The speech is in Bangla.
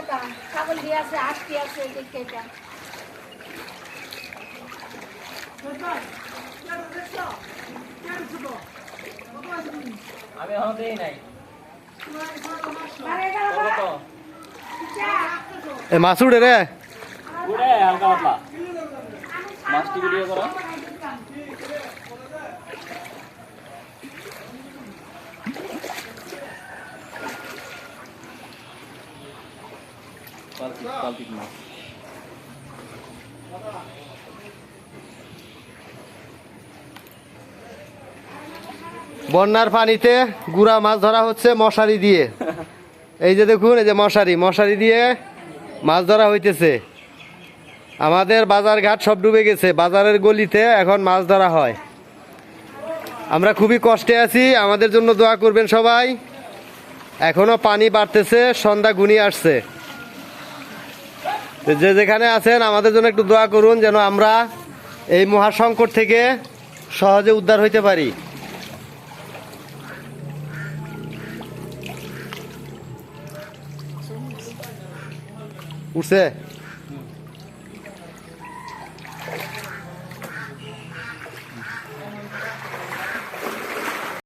এটা ছাগল দিয়ে আছে আটটি আছে দেখতে এটা আমি এখন দেই নাই। এ মাছ উড়ে রে। উড়ে হালকা পাতলা। মাছটি ভিডিও করো। বন্যার পানিতে গুড়া মাছ ধরা হচ্ছে মশারি দিয়ে। এই যে দেখুন, এই যে মশারি মশারি দিয়ে মাছ ধরা হইতেছে। আমাদের বাজার ঘাট সব ডুবে গেছে, বাজারের গলিতে এখন মাছ ধরা হয়। আমরা খুবই কষ্টে আছি, আমাদের জন্য দোয়া করবেন সবাই। এখনও পানি বাড়তেছে, সন্ধ্যা গুনি আসছে। যে যেখানে আছেন, আমাদের জন্য একটু দোয়া করুন যেন আমরা এই মহাসংকট থেকে সহজে উদ্ধার হইতে পারি। উঠছে?